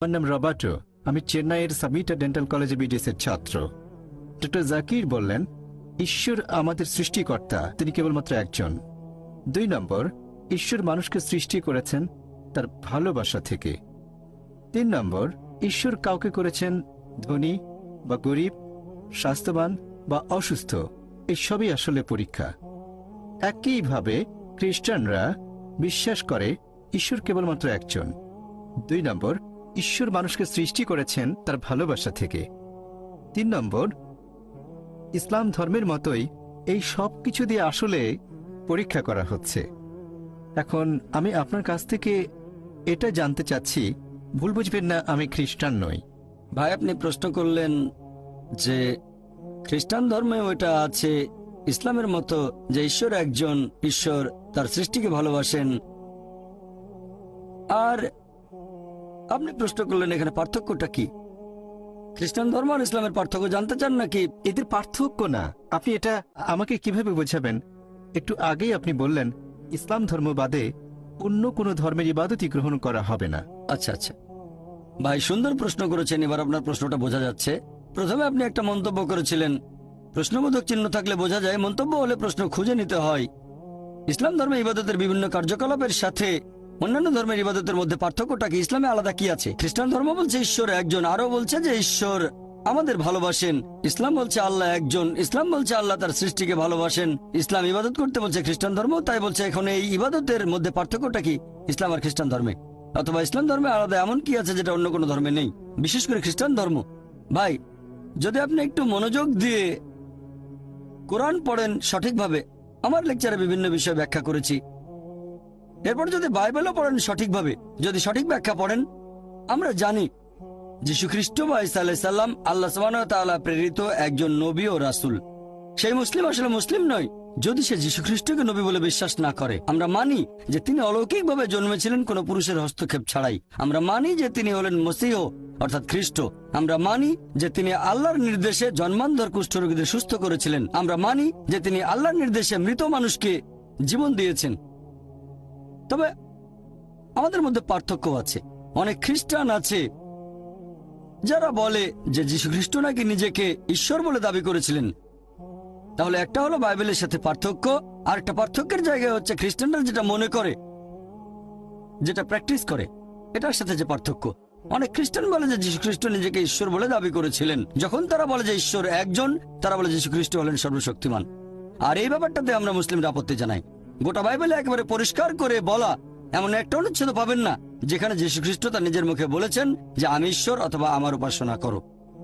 আমার নাম রবার্টো। আমি চেন্নাইয়ের সাবিটা ডেন্টাল কলেজে বিডিএস এর ছাত্র। ডক্টর জাকির বললেন, ঈশ্বর আমাদের সৃষ্টিকর্তা, তিনি কেবলমাত্র একজন। দুই নম্বর, ঈশ্বর মানুষকে সৃষ্টি করেছেন তার ভালোবাসা থেকে। তিন নম্বর, ঈশ্বর কাউকে করেছেন ধনী বা গরিব, স্বাস্থ্যবান বা অসুস্থ এই সবই আসলে পরীক্ষা। একইভাবে খ্রিস্টানরা বিশ্বাস করে, ঈশ্বর কেবলমাত্র একজন। দুই নম্বর ঈশ্বর মানুষকে সৃষ্টি করেছেন তার ভালোবাসা থেকে। তিন নম্বর, ইসলাম ধর্মের মতোই এই সব কিছু দিয়ে আসলে পরীক্ষা করা হচ্ছে। এখন আমি আপনার কাছ থেকে এটা জানতে চাচ্ছি, ভুল বুঝবেন না, আমি খ্রিস্টান নই। ভাই, আপনি প্রশ্ন করলেন যে খ্রিস্টান ধর্মে ওইটা আছে, ইসলামের মতো যে ঈশ্বর একজন ঈশ্বর, তার সৃষ্টিকে ভালোবাসেন। আর আপনি প্রশ্ন করলেন এখানে পার্থক্যটা কি? খ্রিস্টান ধর্ম আর ইসলামের পার্থক্য জানতে চান নাকি এদের পার্থক্য না? আপনি এটা আমাকে কীভাবে বোঝাবেন? একটু আগেই আপনি বললেন ইসলাম ধর্ম বাদে অন্য কোনো ধর্মের ইবাদতই গ্রহণ করা হবে না। আচ্ছা আচ্ছা। ভাই সুন্দর প্রশ্ন করেছেন এবার আপনার প্রশ্নটা বোঝা যাচ্ছে। প্রথমে আপনি একটা মন্তব্য করেছিলেন। প্রশ্নবোধক চিহ্ন থাকলে বোঝা যায় মন্তব্য হলে প্রশ্ন খুঁজে নিতে হয়। ইসলাম ধর্মে ইবাদতের বিভিন্ন কার্যকলাপের সাথে অন্যান্য ধর্মের ইবাদতের মধ্যে পার্থক্যটা কি? ইসলামে আলাদা কি আছে? খ্রিস্টান ধর্ম বলছে ঈশ্বর একজন আরও বলছে যে ঈশ্বর আমাদের ভালোবাসেন। ইসলাম বলছে আল্লাহ একজন, ইসলাম বলছে আল্লাহ তার সৃষ্টিকে ভালোবাসেন। ইসলাম ইবাদত করতে বলছে খ্রিস্টান ধর্ম, তাই বলছে এখন এই ইবাদতের মধ্যে পার্থক্যটা কি? ইসলাম আর খ্রিস্টান ধর্মে। অথবা ইসলাম ধর্মে আলাদা এমন কি আছে যেটা অন্য কোনো ধর্মে নেই? বিশেষ করে খ্রিস্টান ধর্ম। ভাই, যদি আপনি একটু মনোযোগ দিয়ে কোরআন পড়েন সঠিকভাবে, আমার লেকচারে বিভিন্ন বিষয় ব্যাখ্যা করেছি। এরপর যদি বাইবেলও পড়েন সঠিকভাবে, যদি সঠিক ব্যাখ্যা পড়েন, আমরা জানি যীশু খ্রিস্ট বা ইসা আলাইসাল্লাম আল্লাহ সাল্লাহ প্রেরিত একজন নবী ও রাসুল। সেই মুসলিম আসলে মুসলিম নয়, যদি সে যীশু খ্রিস্টকে নবী বলে বিশ্বাস না করে। আমরা মানি যে তিনি অলৌকিকভাবে জন্মেছিলেন, কোনো পুরুষের হস্তক্ষেপ ছাড়াই। আমরা মানি যে তিনি হলেন মসিহ, অর্থাৎ খ্রিস্ট। আমরা মানি যে তিনি আল্লাহর নির্দেশে জন্মান্ধর কুষ্ঠরোগীদের সুস্থ করেছিলেন। আমরা মানি যে তিনি আল্লাহর নির্দেশে মৃত মানুষকে জীবন দিয়েছেন। তবে আমাদের মধ্যে পার্থক্য আছে। অনেক খ্রিস্টান আছে যারা বলে যে যীশু খ্রিস্ট নাকি নিজেকে ঈশ্বর বলে দাবি করেছিলেন। তাহলে একটা হলো বাইবেলের সাথে পার্থক্য আর একটা পার্থক্যের জায়গায় হচ্ছে খ্রিস্টানরা যেটা মনে করে, যেটা প্র্যাকটিস করে, এটার সাথে যে পার্থক্য। অনেক খ্রিস্টান বলে যে খ্রিস্ট নিজেকে ঈশ্বর বলে দাবি করেছিলেন। যখন তারা বলে যে ঈশ্বর একজন, তারা বলে খ্রিস্ট হলেন সর্বশক্তিমান। আর এই ব্যাপারটাতে আমরা মুসলিমরা আপত্তি জানাই। গোটা বাইবেলে একেবারে পরিষ্কার করে বলা এমন একটা অনুচ্ছেদ পাবেন না, যেখানে যীশু খ্রিস্ট তার নিজের মুখে বলেছেন যে, আমি ঈশ্বর অথবা আমার উপাসনা করো।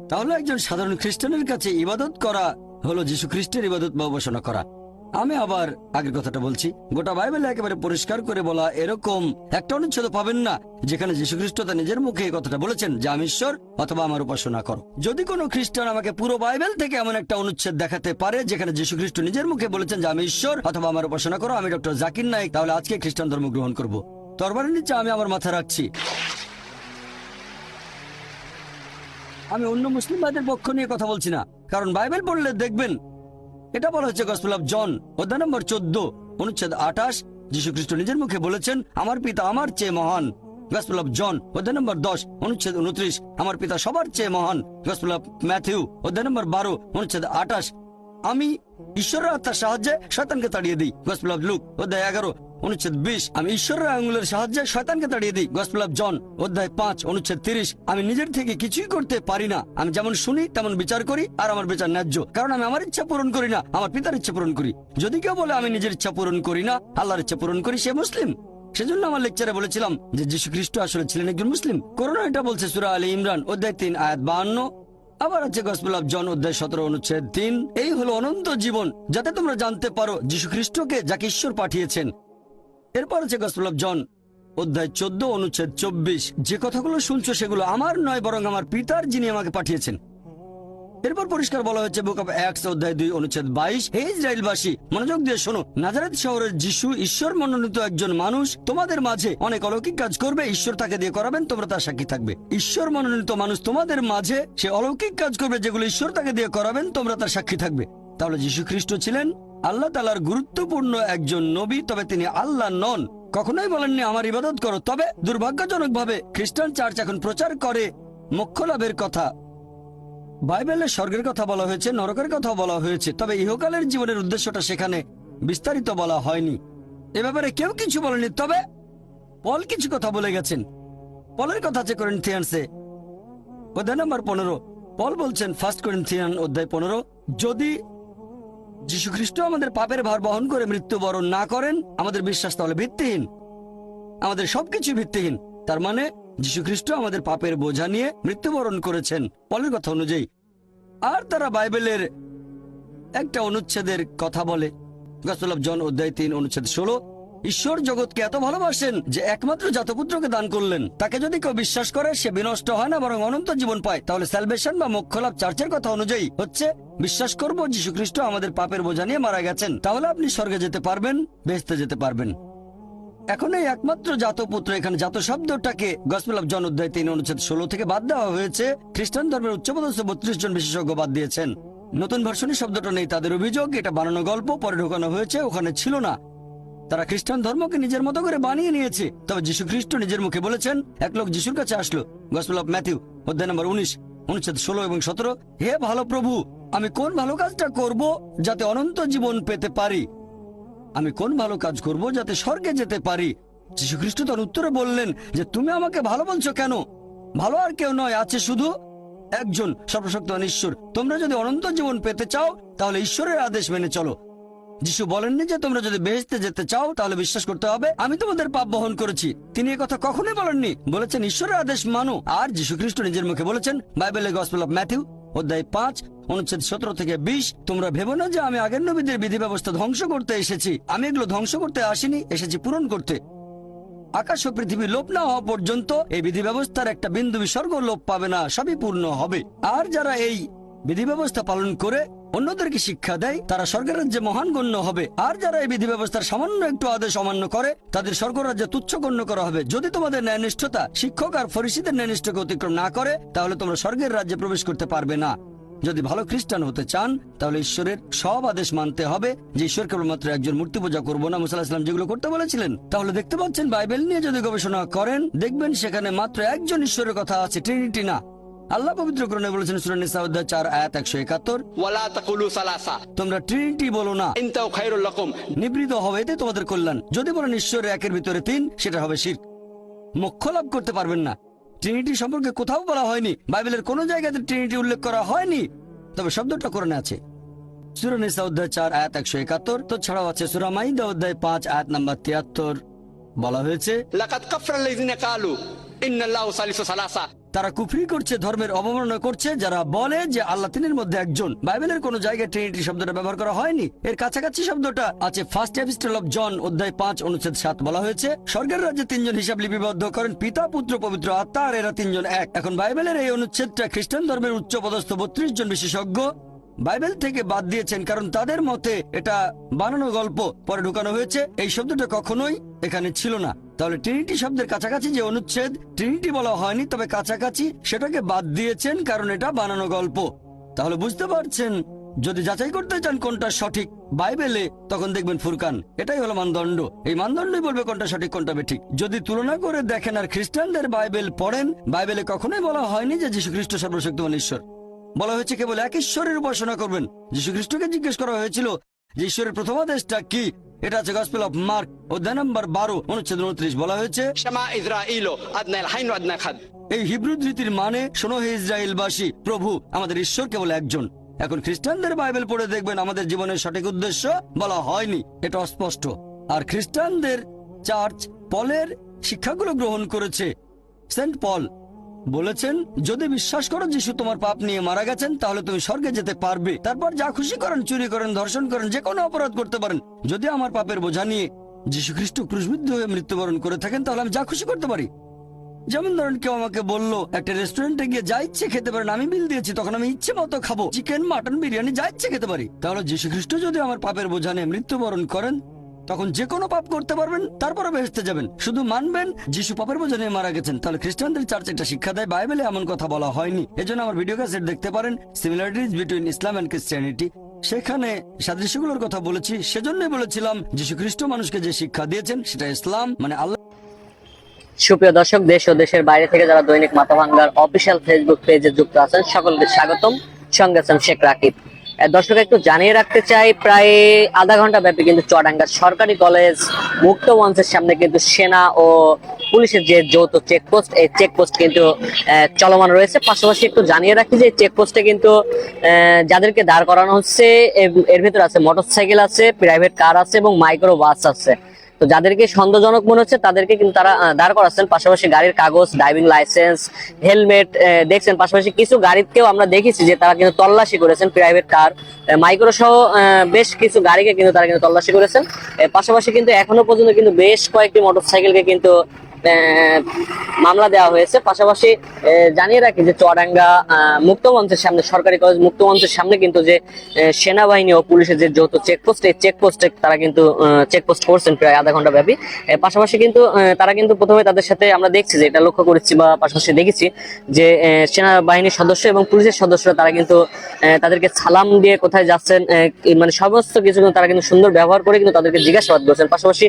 তাহলে একজন সাধারণ খ্রিস্টানের কাছে ইবাদত করা হলো যীশু খ্রিস্টের ইবাদত বা উপাসনা করা। আমি আবার আগের কথাটা বলছি। গোটা বাইবেলে একেবারে পরিষ্কার করে বলা এরকম একটা অনুচ্ছেদ পাবেন না, যেখানে যীশু খ্রিস্ট নিজের মুখে কথাটা বলেছেন, যে আমি ঈশ্বর, অথবা আমার উপাসনা করো। যদি কোনো খ্রিস্টান আমাকে পুরো বাইবেল থেকে এমন একটা অনুচ্ছেদ দেখাতে পারে, যেখানে যীশু খ্রিস্ট নিজের মুখে বলেছেন, যে আমি ঈশ্বর, অথবা আমার উপাসনা করো, আমি ডক্টর জাকির নাইক তাহলে আজকে খ্রিস্টান ধর্ম গ্রহণ করব। তরবারের নিচে আমি আমার মাথা রাখছি। আমি অন্য মুসলিম ভাইদের পক্ষ নিয়ে কথা বলছি না, কারণ বাইবেল পড়লে দেখবেন এটা বলা হচ্ছে গসপেল অফ জন অধ্যায় নম্বর চোদ্দ, অনুচ্ছেদ আঠাশ। যীশু খ্রিস্ট নিজের মুখে বলেছেন, আমার পিতা আমার চেয়ে মহান। গসপেল অফ জন অধ্যায় নম্বর দশ, অনুচ্ছেদ উনত্রিশ, আমার পিতা সবার চেয়ে মহান। গসপেল অফ ম্যাথিউ অধ্যায় নম্বর বারো, অনুচ্ছেদ আঠাশ, আমি ঈশ্বরের আত্মার সাহায্যে শতানকে তাড়িয়ে দিই। গসপেল অফ লুক অধ্যায় এগারো অনুচ্ছেদ বিশ। আমি ঈশ্বরের আঙ্গুলের সাহায্যে শয়তানকে তাড়িয়ে দিই। গসপেল জন অধ্যায় পাঁচ, অনুচ্ছেদ তিরিশ। আমি নিজের থেকে কিছুই করতে পারি না। আমি যেমন শুনি, তেমন বিচার করি, আর আমার বিচার ন্যায্য। কারণ আমি আমার ইচ্ছা পূরণ করি না, আমার পিতার ইচ্ছা পূরণ করি। যদি কেউ বলে, আমি নিজের ইচ্ছা পূরণ করি না, আল্লাহর ইচ্ছা পূরণ করি, সে মুসলিম। সেজন্য আমার লেকচারে বলেছিলাম যে যীশু খ্রিস্ট আসলে ছিলেন একজন মুসলিম। করোনা এটা বলছে সুরা আলী ইমরান, অধ্যায় তিন, আয়াত বাহান্ন। আবার আছে গসপেল জন অধ্যায় সতেরো, অনুচ্ছেদ তিন। এই হলো অনন্ত জীবন, যাতে তোমরা জানতে পারো যীশু খ্রিস্টকে যাকে ঈশ্বর পাঠিয়েছেন। এরপর আছে গসপেল অফ জন, অধ্যায় চোদ্দ, অনুচ্ছেদ চব্বিশ। যে কথাগুলো শুনছো সেগুলো আমার নয়, বরং আমার পিতার যিনি আমাকে পাঠিয়েছেন। এরপর পরিষ্কার বলা হয়েছে বুক অফ এক্স অধ্যায় দুই, অনুচ্ছেদ বাইশ। হে ইসরায়েলবাসী, মনোযোগ দিয়ে শোনো, নাজারেত শহরের যিশু ঈশ্বর মনোনীত একজন মানুষ, তোমাদের মাঝে অনেক অলৌকিক কাজ করবে, ঈশ্বর তাকে দিয়ে করাবেন, তোমরা তার সাক্ষী থাকবে। ঈশ্বর মনোনীত মানুষ তোমাদের মাঝে সে অলৌকিক কাজ করবে, যেগুলো ঈশ্বর তাকে দিয়ে করাবেন, তোমরা তার সাক্ষী থাকবে। তাহলে যীশু খ্রিস্ট ছিলেন আল্লাহ তালার গুরুত্বপূর্ণ একজন নবী, তবে তিনি আল্লাহ নন। কখনোই বলেননি, আমার ইবাদত করো। তবে দুর্ভাগ্যজনকভাবে খ্রিস্টান চার্চ এখন প্রচার করে মোক্ষ লাভের কথা। বাইবেলে স্বর্গের কথা বলা হয়েছে, নরকের কথা বলা হয়েছে, তবে ইহকালের জীবনের উদ্দেশ্যটা সেখানে বিস্তারিত বলা হয়নি। এ ব্যাপারে কেউ কিছু বলেনি তবে পল কিছু কথা বলে গেছেন। পলের কথা আছে করেন্থিয়ানসে, অধ্যায় নম্বর পনেরো। পল বলছেন, ফার্স্ট করেন্থিয়ান অধ্যায় পনেরো, যদি যীশু খ্রিস্ট আমাদের পাপের ভার বহন করে মৃত্যুবরণ না করেন, আমাদের বিশ্বাস তাহলে ভিত্তিহীন। আমাদের সবকিছু ভিত্তিহীন। তার মানে যীশু খ্রিস্ট আমাদের পাপের বোঝা নিয়ে মৃত্যুবরণ করেছেন। পলের কথা অনুযায়ী। আর তারা বাইবেলের একটা অনুচ্ছেদের কথা বলে। গসলভ জন অধ্যায় তিন, অনুচ্ছেদ ষোলো। ঈশ্বর জগৎকে এত ভালোবাসেন যে একমাত্র জাতপুত্রকে দান করলেন। তাকে যদি কেউ বিশ্বাস করে, সে বিনষ্ট হয় না, বরং অনন্ত জীবন পায়, তাহলে স্যালভেশন বা মোক্ষলাভ চার্চের কথা অনুযায়ী হচ্ছে, বিশ্বাস করব যীশু খ্রিস্ট আমাদের পাপের বোঝা নিয়ে মারা গেছেন, তাহলে আপনি স্বর্গে যেতে পারবেন, বেহেস্তে যেতে পারবেন। এখন এই একমাত্র জাতপুত্র, এখানে জাত শব্দটাকে গসপেল জন অধ্যায় তিন, অনুচ্ছেদ ষোলো থেকে বাদ দেওয়া হয়েছে, খ্রিস্টান ধর্মের উচ্চপদস্থ বত্রিশ জন বিশেষজ্ঞ বাদ দিয়েছেন। নতুন ভার্সনে শব্দটা নেই, তাদের অভিযোগ, এটা বানানো গল্প, পরে ঢোকানো হয়েছে, ওখানে ছিল না। তারা খ্রিস্টান ধর্মকে নিজের মতো করে বানিয়ে নিয়েছে। তবে যীশু খ্রিস্ট নিজের মুখে বলেছেন, এক লোক যিশুর কাছে আসলো। গসপেল অফ ম্যাথিউ, অধ্যায় নম্বর উনিশ, অনুচ্ছেদ ষোলো এবং সতেরো, হে ভালো প্রভু, আমি কোন ভালো কাজটা করব যাতে অনন্ত জীবন পেতে পারি? আমি কোন ভালো কাজ করব যাতে স্বর্গে যেতে পারি? যীশু খ্রিস্ট তার উত্তরে বললেন যে, তুমি আমাকে ভালো বলছো কেন? ভালো আর কেউ নয়, আছে শুধু একজন সর্বশক্তমান ঈশ্বর তোমরা যদি অনন্ত জীবন পেতে চাও, তাহলে ঈশ্বরের আদেশ মেনে চলো। যিশু বলেননি যে তোমরা যদি বেহেস্তে যেতে চাও, তাহলে বিশ্বাস করতে হবে, আমি তোমাদের পাপ বহন করেছি। তিনি কথা কখনোই বলেননি। বলেছেন, ঈশ্বরের আদেশ মানো। আর যীশু খ্রিস্ট নিজের মুখে বলেছেন, বাইবেলের গসপেল অফ ম্যাথিউ অধ্যায় পাঁচ, অনুচ্ছেদ সতেরো থেকে বিশ, তোমরা ভেবো না যে আমি আগের নবীদের বিধি ব্যবস্থা ধ্বংস করতে এসেছি। আমি এগুলো ধ্বংস করতে আসিনি, এসেছি পূরণ করতে। আকাশ ও পৃথিবী লোপ না হওয়া পর্যন্ত এই বিধি ব্যবস্থার একটা বিন্দু বিসর্গ লোপ পাবে না, সবই পূর্ণ হবে। আর যারা এই বিধি ব্যবস্থা পালন করে অন্যদেরকে শিক্ষা দেয়, তারা স্বর্গের রাজ্যে মহান গণ্য হবে। আর যারা এই বিধি ব্যবস্থার সামান্য একটু আদেশ অমান্য করে, তাদের স্বর্গরাজ্যে তুচ্ছ গণ্য করা হবে। যদি তোমাদের ন্যায়নিষ্ঠতা শিক্ষক আর ফরিসিদের ন্যায়নিষ্ঠকে অতিক্রম না করে, তাহলে তোমরা স্বর্গের রাজ্যে প্রবেশ করতে পারবে না। যদি ভালো খ্রিস্টান হতে চান, তাহলে ঈশ্বরের সব আদেশ মানতে হবে যে ঈশ্বর কেবলমাত্র একজন মূর্তি পূজা করব না। মুসাল্লাহ ইসলাম যেগুলো করতে বলেছিলেন, তাহলে দেখতে পাচ্ছেন বাইবেল নিয়ে যদি গবেষণা করেন, দেখবেন সেখানে মাত্র একজন ঈশ্বরের কথা আছে ট্রিনিটি না। আল্লাহ পবিত্র কোরআনে বলেছেন সূরা নিসা অধ্যায় 4 আয়াত 171 ওয়ালা তাকুলু সালাসা। তোমরা ট্রিনিটি বলো না। ইনতাও খায়রুল লাকুম। নিবৃত হবে এতে তোমাদের কল্যাণ। যদি বলেন ঈশ্বরের একের ভিতরে তিন সেটা হবে শিরক মোক্ষ লাভ করতে পারবেন না। ট্রিনিটি সম্পর্কে কোথাও বলা হয়নি। বাইবেলের কোন জায়গাতে ট্রিনিটি উল্লেখ করা হয়নি। তবে শব্দটা কোরআনে আছে। সূরা নিসা অধ্যায় 4 আয়াত 171 তো ছাড়াও আছে সূরা মাইদা অধ্যায় 5 আয়াত নাম্বার 73 বলা হয়েছে লাকাদ কাফরা লাযিনা কালু ইন্নাল্লাহু সালিসু সালাসা। তারা কুফরি করছে, ধর্মের অবমাননা করছে, যারা বলে যে আল্লাহ তিনের মধ্যে একজন। বাইবেলের কোন জায়গায় ট্রিনিটি শব্দটা ব্যবহার করা হয়নি। এর কাছাকাছি শব্দটা আছে ফার্স্ট এপিস্টল অফ জন অধ্যায় পাঁচ, অনুচ্ছেদ সাত বলা হয়েছে, স্বর্গের রাজ্যে তিনজন হিসাব লিপিবদ্ধ করেন, পিতা, পুত্র, পবিত্র আত্মা, আর এরা তিনজন এক। এখন বাইবেলের এই অনুচ্ছেদটা খ্রিস্টান ধর্মের উচ্চ পদস্থ বত্রিশ জন বিশেষজ্ঞ বাইবেল থেকে বাদ দিয়েছেন, কারণ তাদের মতে এটা বানানো গল্প, পরে ঢুকানো হয়েছে। এই শব্দটা কখনোই এখানে ছিল না। তাহলে ট্রিনিটি শব্দের কাছাকাছি যে অনুচ্ছেদ ট্রিনিটি বলা হয়নি, তবে কাছাকাছি সেটাকে বাদ দিয়েছেন, কারণ এটা বানানো গল্প। তাহলে বুঝতে পারছেন, যদি যাচাই করতে চান কোনটা সঠিক বাইবেলে, তখন দেখবেন ফুরকান। এটাই হলো মানদণ্ড। এই মানদণ্ডই বলবে কোনটা সঠিক, কোনটা বেঠিক। যদি তুলনা করে দেখেন আর খ্রিস্টানদের বাইবেল পড়েন, বাইবেলে কখনোই বলা হয়নি যে যীশু খ্রিস্ট সর্বশক্তিমান ঈশ্বর। বলা হয়েছে কেবল এক ঈশ্বরের উপাসনা করবেন। যীশু খ্রিস্টকে জিজ্ঞেস করা হয়েছিল যে ঈশ্বরের প্রথম আদেশটা কি? এটা আছে অফ মার্ক অধ্যায় নম্বর বারো অনুচ্ছেদ উনত্রিশ। বলা হয়েছে এই হিব্রু মানে শোনো হে ইসরায়েলবাসী প্রভু আমাদের ঈশ্বর কেবল একজন। এখন খ্রিস্টানদের বাইবেল পড়ে দেখবেন আমাদের জীবনের সঠিক উদ্দেশ্য বলা হয়নি এটা অস্পষ্ট। আর খ্রিস্টানদের চার্চ পলের শিক্ষাগুলো গ্রহণ করেছে। সেন্ট পল বলেছেন, যদি বিশ্বাস করো যিশু তোমার পাপ নিয়ে মারা গেছেন, তাহলে তুমি স্বর্গে যেতে পারবে। তারপর যা খুশি করেন, চুরি করেন, ধর্ষণ করেন, যে কোনো অপরাধ করতে পারেন। যদি আমার পাপের বোঝা নিয়ে যীশু খ্রিস্ট ক্রুশবিদ্ধ হয়ে মৃত্যুবরণ করে থাকেন, তাহলে আমি যা খুশি করতে পারি। যেমন ধরেন কেউ আমাকে বলল, একটা রেস্টুরেন্টে গিয়ে যা ইচ্ছে খেতে পারেন, আমি বিল দিয়েছি, তখন আমি ইচ্ছে মতো খাব। চিকেন, মাটন, বিরিয়ানি যা ইচ্ছে খেতে পারি। তাহলে যীশু খ্রিস্ট যদি আমার পাপের বোঝা নিয়ে মৃত্যুবরণ করেন তখন যে কোনো পাপ করতে পারবেন তারপরে বেহেস্তে যাবেন। শুধু মানবেন, যিশু পাপের বোঝা মারা গেছেন। তাহলে খ্রিস্টানদের চার্চ একটা শিক্ষা দেয়, বাইবেলে এমন কথা বলা হয়নি। এজন্য আমার ভিডিও ক্যাসেট দেখতে পারেন। Similarities between Islam and Christianity সেখানে সাদৃশ্যগুলোর কথা বলেছি। সেজন্যই বলেছিলাম যীশু খ্রিস্ট মানুষকে যে শিক্ষা দিয়েছেন, সেটা ইসলাম মানে আল্লাহ সুপ্রিয় দর্শক, দেশ ও দেশের বাইরে থেকে যারা দৈনিক মাথা ভাঙ্গার অফিসিয়াল ফেসবুক পেজে যুক্ত আছেন, সকলকে স্বাগতম। সঙ্গে আছেন শেখ রাকিব। দর্শক, একটু জানিয়ে রাখতে চাই, প্রায় আধা ঘণ্টা ব্যাপী কিন্তু চুয়াডাঙ্গার সরকারি কলেজ মুক্ত মঞ্চের সামনে কিন্তু সেনা ও পুলিশের যে যৌথ চেকপোস্ট এই চেকপোস্ট কিন্তু চলমান রয়েছে। পাশাপাশি একটু জানিয়ে রাখি যে চেকপোস্টে কিন্তু যাদেরকে দাঁড় করানো হচ্ছে এর- এর ভিতরে আছে মোটরসাইকেল আছে প্রাইভেট কার আছে এবং মাইক্রো বাস আছে। তো যাদেরকে সন্দেহজনক মনে হচ্ছে, তাদেরকে কিন্তু তারা দাঁড় করাচ্ছেন। পাশাপাশি গাড়ির কাগজ ড্রাইভিং লাইসেন্স হেলমেট দেখছেন। পাশাপাশি কিছু গাড়িতেও আমরা দেখেছি যে তারা কিন্তু তল্লাশি করেছেন প্রাইভেট কার মাইক্রো সহ বেশ কিছু গাড়িকে কিন্তু তারা কিন্তু তল্লাশি করেছেন। পাশাপাশি কিন্তু এখনও পর্যন্ত কিন্তু বেশ কয়েকটি মোটরসাইকেলকে কিন্তু মামলা দেওয়া হয়েছে। পাশাপাশি জানিয়ে রাখি যে চুয়াডাঙ্গা আহ, মুক্ত মঞ্চের সামনে সরকারি কলেজ মুক্ত মঞ্চের সামনে কিন্তু যে সেনাবাহিনী ও পুলিশের যে যৌথ চেকপোস্ট এই চেকপোস্টে তারা কিন্তু চেকপোস্ট করছেন প্রায় আধা ঘণ্টা ব্যাপী। পাশাপাশি কিন্তু তারা কিন্তু প্রথমে তাদের সাথে আমরা দেখছি যে এটা লক্ষ্য করেছি বা পাশাপাশি দেখেছি যে সেনাবাহিনীর সদস্য এবং পুলিশের সদস্যরা তারা কিন্তু তাদেরকে সালাম দিয়ে কোথায় যাচ্ছেন মানে সমস্ত কিছু কিন্তু তারা কিন্তু সুন্দর ব্যবহার করে কিন্তু তাদেরকে জিজ্ঞাসাবাদ করছেন। পাশাপাশি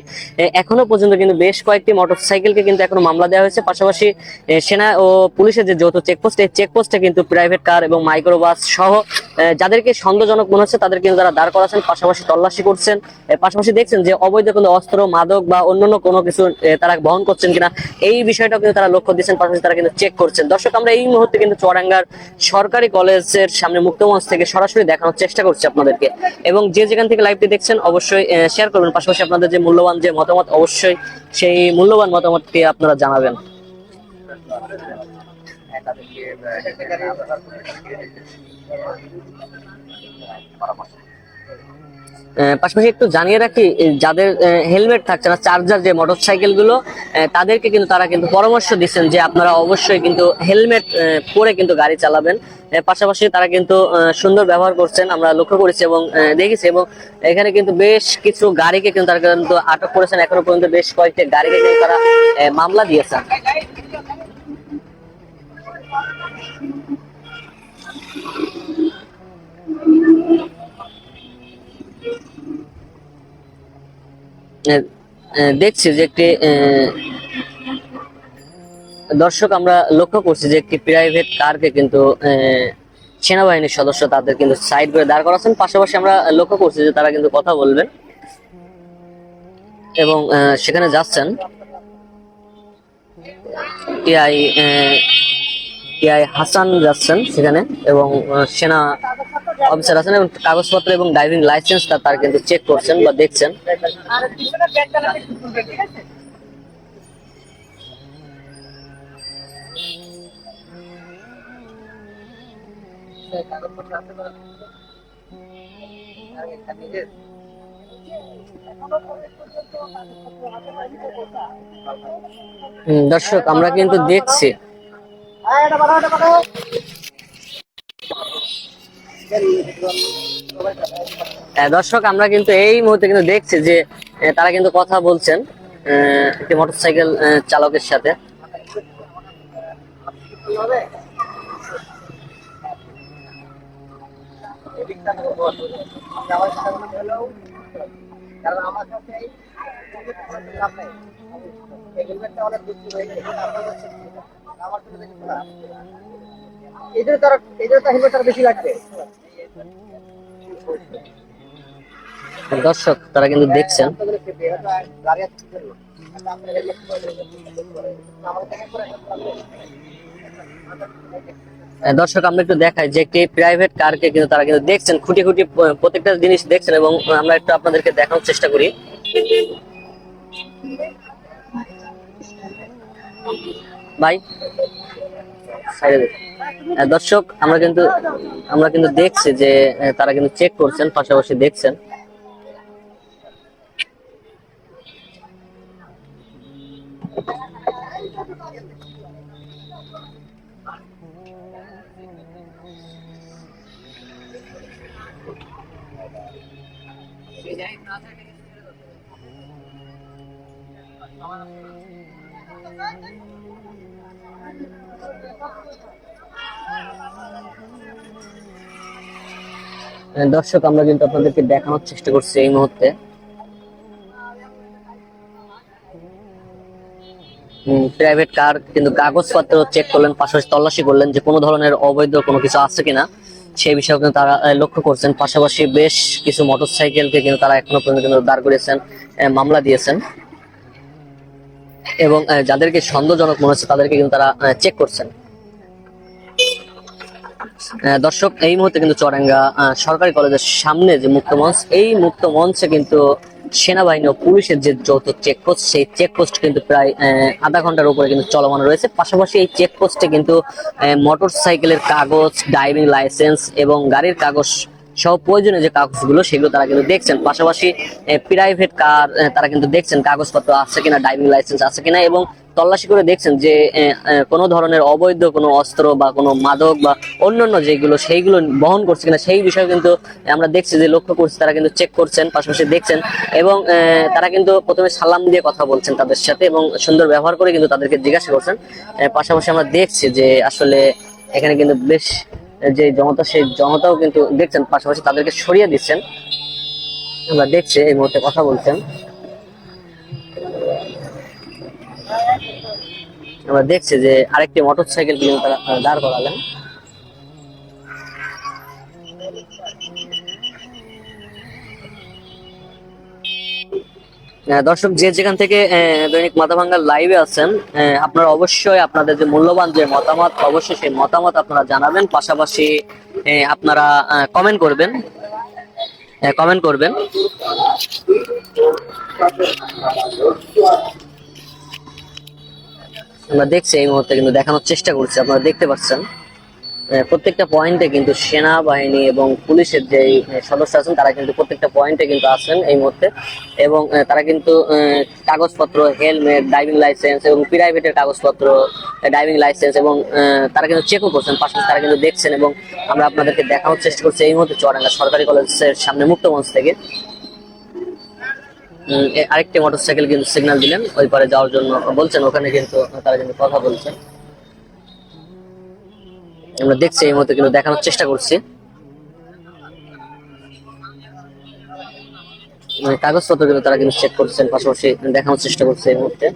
এখনও পর্যন্ত কিন্তু বেশ কয়েকটি মোটর মোটরসাইকেলকে কিন্তু এখনও মামলা দেওয়া হয়েছে। পাশাপাশি সেনা ও পুলিশের যে যৌথ চেকপোস্ট এই চেকপোস্টে কিন্তু প্রাইভেট কার এবং মাইক্রোবাস সহ যাদেরকে সন্দেহজনক মনে হচ্ছে, তাদের কিন্তু তারা দাঁড় করাচ্ছেন, পাশাপাশি তল্লাশি করছেন পাশাপাশি দেখছেন যে অবৈধ কোনো অস্ত্র, মাদক বা অন্যান্য কোনো কিছু তারা বহন করছেন কিনা, এই বিষয়টাও কিন্তু তারা লক্ষ্য দিচ্ছেন, পাশাপাশি তারা কিন্তু চেক করছেন। দর্শক, আমরা এই মুহূর্তে কিন্তু চুয়াডাঙ্গার সরকারি কলেজের সামনে মুক্তমঞ্চ থেকে সরাসরি দেখানোর চেষ্টা করছি আপনাদেরকে। এবং যে যেখান থেকে লাইভটি দেখছেন, অবশ্যই শেয়ার করবেন। পাশাপাশি আপনাদের যে মূল্যবান যে মতামত, অবশ্যই সেই মূল্যবান মতামতটি আপনারা জানাবেন। আহ, পাশাপাশি একটু জানিয়ে রাখি যাদের হেলমেট থাকছে না চার্জার যে মোটরসাইকেলগুলো আহ, তাদেরকে কিন্তু তারা কিন্তু পরামর্শ দিচ্ছেন যে আপনারা অবশ্যই কিন্তু হেলমেট পরে কিন্তু গাড়ি চালাবেন। পাশাপাশি তারা কিন্তু সুন্দর ব্যবহার করছেন আমরা লক্ষ্য করেছি এবং দেখেছি এবং এখানে কিন্তু বেশ কিছু গাড়িকে কিন্তু তারা কিন্তু আটক করেছেন। এখনও পর্যন্ত বেশ কয়েকটি গাড়িকে কিন্তু তারা মামলা দিয়েছেন। দেখছি যে একটি দর্শক আমরা লক্ষ্য করছি যে একটি প্রাইভেট কারকে কিন্তু সেনাবাহিনীর সদস্য তাদের কিন্তু সাইড করে দাঁড় করাচ্ছেন। পাশাপাশি আমরা লক্ষ্য করছি যে তারা কিন্তু কথা বলবেন এবং সেখানে যাচ্ছেন। টিআই টিআই হাসান যাচ্ছেন সেখানে এবং সেনা অফিসার আছেন এবং কাগজপত্র এবং ড্রাইভিং লাইসেন্স তার কিন্তু চেক করছেন বা দেখছেন। দর্শক, আমরা কিন্তু দেখছি। দর্শক, আমরা কিন্তু এই মুহূর্তে কিন্তু দেখছি যে তারা কিন্তু কথা বলছেন একটি মোটরসাইকেল চালকের সাথে। তারা এদের তো হেলমেট বেশি লাগবে। দর্শক, তারা কিন্তু দেখছেন। দর্শক, আমরা একটু দেখাই যে একটি প্রাইভেট কারকে কিন্তু তারা কিন্তু দেখছেন। খুঁটি খুঁটি প্রত্যেকটা জিনিস দেখছেন এবং আমরা একটু আপনাদেরকে দেখানোর চেষ্টা করি। ভাই? দর্শক, আমরা কিন্তু আমরা কিন্তু দেখছি যে তারা কিন্তু চেক করছেন, পাশাপাশি দেখছেন Thank you. মানে দর্শক, আমরা কিন্তু আপনাদেরকে দেখানোর চেষ্টা করছি এই মুহূর্তে। প্রাইভেট কার কিন্তু কাগজপত্র চেক করলেন, পাশাপাশি তল্লাশি করলেন যে কোনো ধরনের অবৈধ কোনো কিছু আছে কিনা। সেই বিষয়ে কিন্তু তারা লক্ষ্য করছেন। পাশাপাশি বেশ কিছু মোটর সাইকেলকে কিন্তু তারা এখনও পর্যন্ত কিন্তু দাঁড় করিয়েছেন মামলা দিয়েছেন। এবং যাদেরকে সন্দেহজনক মনে হচ্ছে তাদেরকে কিন্তু তারা চেক করছেন। দর্শক এই মুহূর্তে কিন্তু চড়াঙ্গা আহ, সরকারি কলেজের সামনে যে মুক্ত মঞ্চ এই মুক্ত মঞ্চে কিন্তু সেনাবাহিনী ও পুলিশের যে যৌথ চেকপোস্ট সেই চেকপোস্ট কিন্তু প্রায় আধা ঘণ্টার উপরে কিন্তু চলমান রয়েছে। পাশাপাশি এই চেকপোস্টে কিন্তু মোটর সাইকেলের কাগজ ড্রাইভিং লাইসেন্স এবং গাড়ির কাগজ সহ প্রয়োজনীয় যে কাগজগুলো, সেগুলো তারা কিন্তু দেখছেন। পাশাপাশি প্রাইভেট কার তারা কিন্তু দেখছেন কাগজপত্র আছে কিনা ড্রাইভিং লাইসেন্স আছে কিনা এবং তল্লাশি করে দেখছেন যে কোনো ধরনের অবৈধ কোনো অস্ত্র বা কোনো মাদক বা অন্যান্য যেগুলো, সেইগুলো বহন করছে কিনা, সেই বিষয়ে কিন্তু আমরা দেখছি যে লক্ষ্য করছি, তারা কিন্তু চেক করছেন, পাশাপাশি দেখছেন এবং তারা কিন্তু প্রথমে সালাম দিয়ে কথা বলছেন তাদের সাথে এবং সুন্দর ব্যবহার করে কিন্তু তাদেরকে জিজ্ঞাসা করছেন। পাশাপাশি আমরা দেখছি যে আসলে এখানে কিন্তু বেশ যে জনতা, সেই জনতাও কিন্তু দেখছেন, পাশাপাশি তাদেরকে সরিয়ে দিচ্ছেন। আমরা দেখছি, এই মুহূর্তে কথা বলছেন। আমরা দেখছি যে আরেকটি মোটর সাইকেল কিন্তু তারা দাঁড় করালেন। দর্শক, যে যেখান থেকে দৈনিক মাথা ভাঙ্গার লাইভে আছেন আপনারা অবশ্যই আপনাদের যে মূল্যবান যে মতামত, অবশ্যই সেই মতামত আপনারা জানাবেন। পাশাপাশি আপনারা কমেন্ট করবেন। কমেন্ট করবেন। আমরা দেখছি এই মুহূর্তে কিন্তু দেখানোর চেষ্টা করছি, আপনারা দেখতে পাচ্ছেন। প্রত্যেকটা পয়েন্টে কিন্তু সেনাবাহিনী এবং পুলিশের যে সদস্য আছেন, তারা কিন্তু প্রত্যেকটা পয়েন্টে কিন্তু আছেন এই মুহূর্তে। এবং তারা কিন্তু কাগজপত্র, হেলমেট ড্রাইভিং লাইসেন্স এবং প্রাইভেটের কাগজপত্র ড্রাইভিং লাইসেন্স এবং তারা কিন্তু চেকও করছেন, পাশাপাশি তারা কিন্তু দেখছেন এবং আমরা আপনাদেরকে দেখানোর চেষ্টা করছি এই মুহূর্তে চুয়াডাঙ্গা সরকারি কলেজের সামনে মুক্তমঞ্চ থেকে। আরেকটি মোটরসাইকেল কিন্তু সিগন্যাল দিলেন, ওই পারে যাওয়ার জন্য বলছেন, ওখানে কিন্তু তারা কিন্তু কথা বলছেন। আমরা দেখছি এই মুহূর্তে কিন্তু দেখানোর চেষ্টা করছি। মানে কাগজপত্র কিন্তু তারা কিন্তু চেক করছেন, পাশাপাশি দেখানোর চেষ্টা করছে এই মুহূর্তে।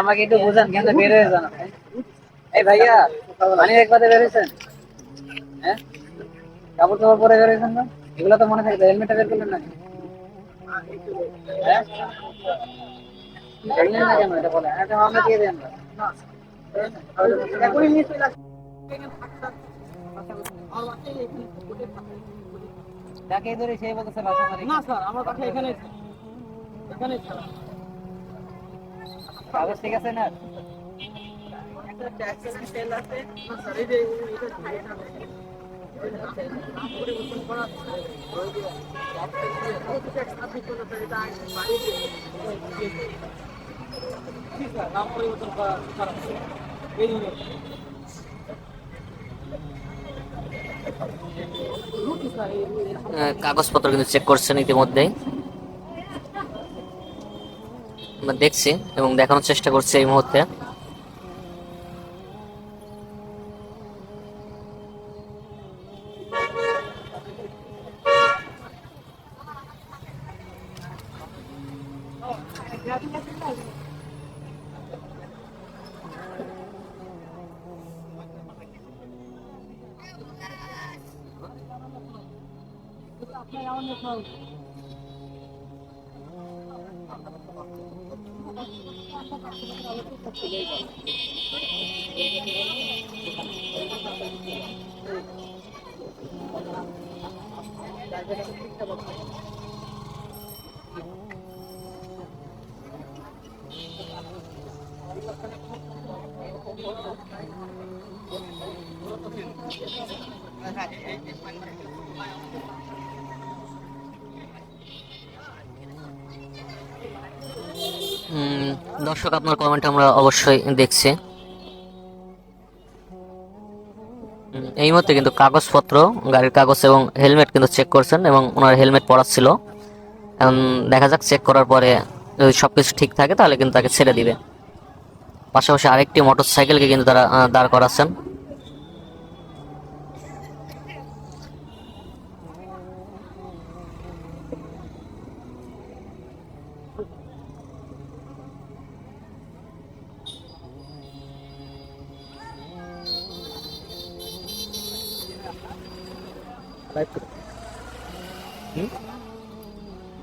আমাকে একটু বোঝান, কেন বের হয়ে যান এই ভাইয়া পানি একবারে বের হ্যাঁ কাপড় টাপড় পরে বের হয়েছেন না এগুলো তো মনে থাকবে হেলমেটটা বের করলেন না হ্যাঁ দেখলেন না কেন এটা বলে এটা মামলা দিয়ে দেন না এখনই নিয়ে চলে আসুন। যাকে ধরে সেই বলতেছে বাসা না স্যার আমার কথা এখানে এখানে কাগজ ঠিক আছে না কাগজপত্র কিন্তু চেক করছেন ইতিমধ্যেই। দেখছি এবং দেখানোর চেষ্টা করছি এই মুহূর্তে। আপনারা অনেক ভালো Thank you. দর্শক, আপনার কমেন্ট আমরা অবশ্যই দেখছি। এই মুহূর্তে কিন্তু কাগজপত্র, গাড়ির কাগজ এবং হেলমেট কিন্তু চেক করছেন এবং ওনার হেলমেট পরা ছিল এখন দেখা যাক চেক করার পরে যদি সব কিছু ঠিক থাকে, তাহলে কিন্তু তাকে ছেড়ে দিবে। পাশাপাশি আরেকটি মোটর সাইকেলকে কিন্তু তারা দাঁড় করাচ্ছেন।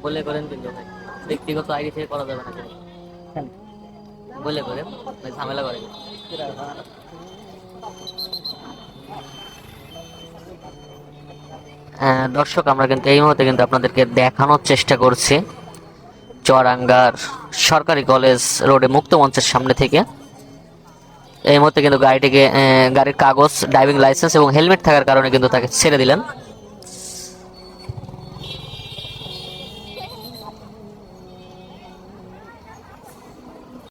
বলে করেন কিন্তু ভাই। ব্যক্তিগত আইডি থেকে করা যাবে না। বলে করেন ভাই ঝামেলা করে আহ, দর্শক আমরা কিন্তু এই মুহূর্তে কিন্তু আপনাদেরকে দেখানোর চেষ্টা করছি। চুয়াডাঙ্গার সরকারি কলেজ রোডে মুক্ত মঞ্চের সামনে থেকে। এই মুহূর্তে কিন্তু গাড়িটিকে গাড়ির কাগজ ড্রাইভিং লাইসেন্স এবং হেলমেট থাকার কারণে কিন্তু তাকে ছেড়ে দিলেন।